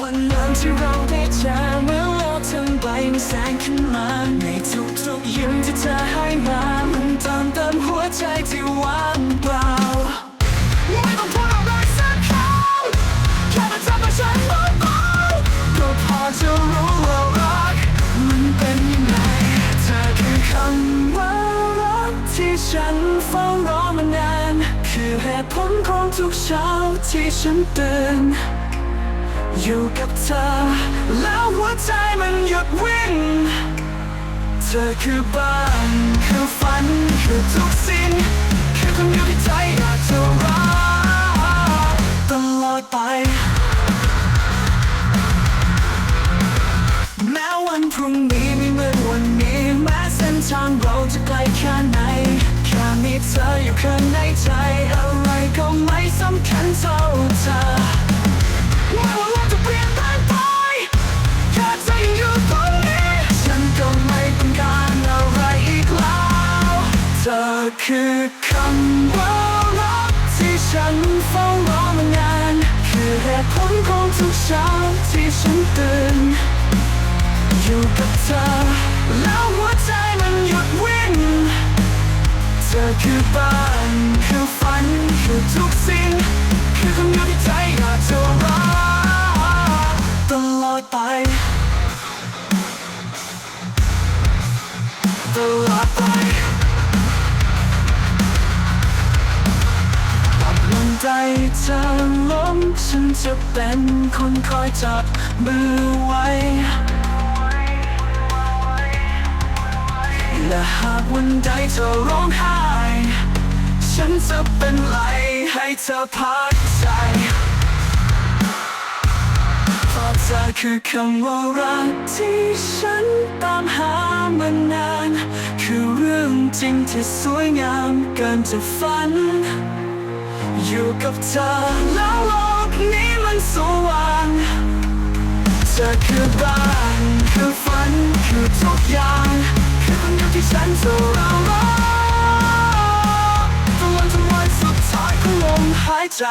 วันนั้นที่เราได้เจอเมื่อโลกทั้งใบมันแสงขึ้นมา ในทุกๆยิ้มที่เธอให้มา มันเติมเต็มหัวใจที่ว่างเปล่าไม่ต้องพูดอะไรสักคำแค่มาทำให้ฉันเบาๆก็พอจะรู้ว่ารัก มันเป็นยังไงเธอคือคำว่ารักที่ฉันเฝ้ารอมานาน คือเหตุผลของทุกเช้าที่ฉันตื่น อยู่กับเธอ แล้วหัวใจมันหยุดวิ่ง เธอคือบ้านคือฝันคือทุกสิ่งคือคนเดียวที่ใจอยากจะรักตลอดไป แม้วันพรุ่งนี้ไม่เหมือนวันนี้ แม้เส้นทางเราจะไกลแค่ไหนแค่มีเธออยู่ข้างในใจอะไรก็ไม่สำคัญเท่าเธอ คือคำว่ารักที่ฉันเฝ้ารอมานาน คือเหตุผลของทุกเช้าที่ฉันตื่น อยู่กับเธอ แล้วหัวใจมันหยุดวิ่ง เธอคือบ้านคือฝันคือทุกสิ่ง คือคนเดียวที่ใจอยากจะรักตลอดไปตลอดไป เธอล้มฉันจะเป็นคนคอยจับมือไว้ และหากวันใดเธอร้องไห้ ฉันจะเป็นไหลให้เธอพักใจเพราะเธอคือคำว่ารักที่ฉันตามหามานาน คือเรื่องจริงที่สวยงามเกินจะฝัน อยู่กับเธอแล้วโลกนี้มันสว่างเธอคือบ้านคือฝันคือทุกอย่างคือคนเดียวที่ฉันจะรอรอตลอดจนวันสุดท้ายของลมหายใจ